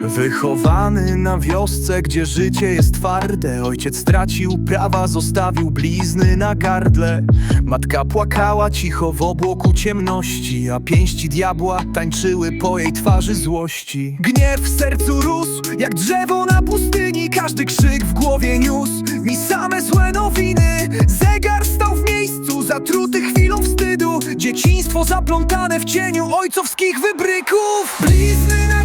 Wychowany na wiosce, gdzie życie jest twarde. Ojciec stracił prawa, zostawił blizny na gardle. Matka płakała cicho w obłoku ciemności A pięści diabła tańczyły po jej twarzy złości. Gniew w sercu rósł, jak drzewo na pustyni. Każdy krzyk w głowie niósł mi same złe nowiny. Zegar stał w miejscu, zatruty chwilą wstydu. Dzieciństwo zaplątane w cieniu ojcowskich wybryków. Blizny na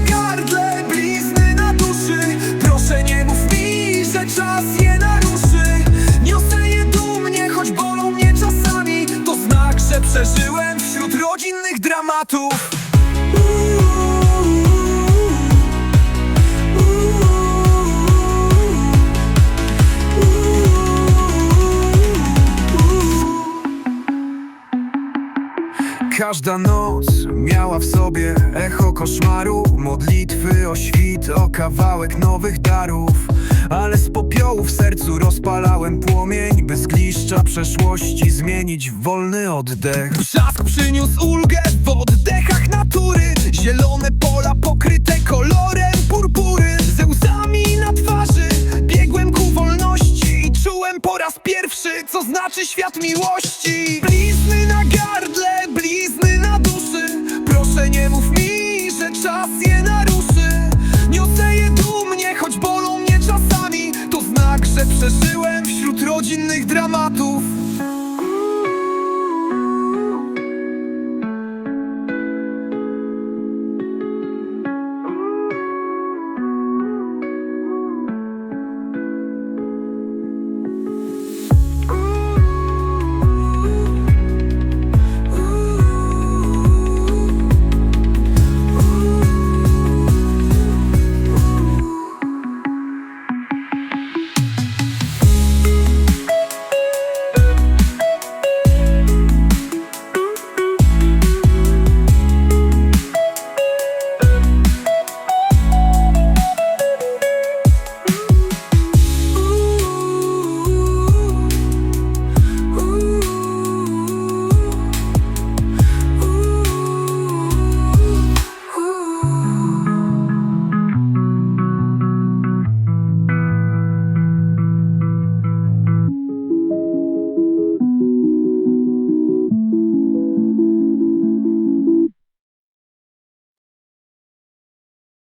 dramatów Każda noc miała w sobie echo koszmaru Modlitwy o świt, o kawałek nowych darów Ale z popiołu w sercu rozpalałem płomień By zgliszcza przeszłości zmienić w wolny oddech. Brzask przyniósł ulgę w oddechach natury Zielone pola pokryte kolorem purpury. Ze łzami na twarzy biegłem ku wolności I czułem po raz pierwszy, co znaczy świat miłości rodzinnych dramatów.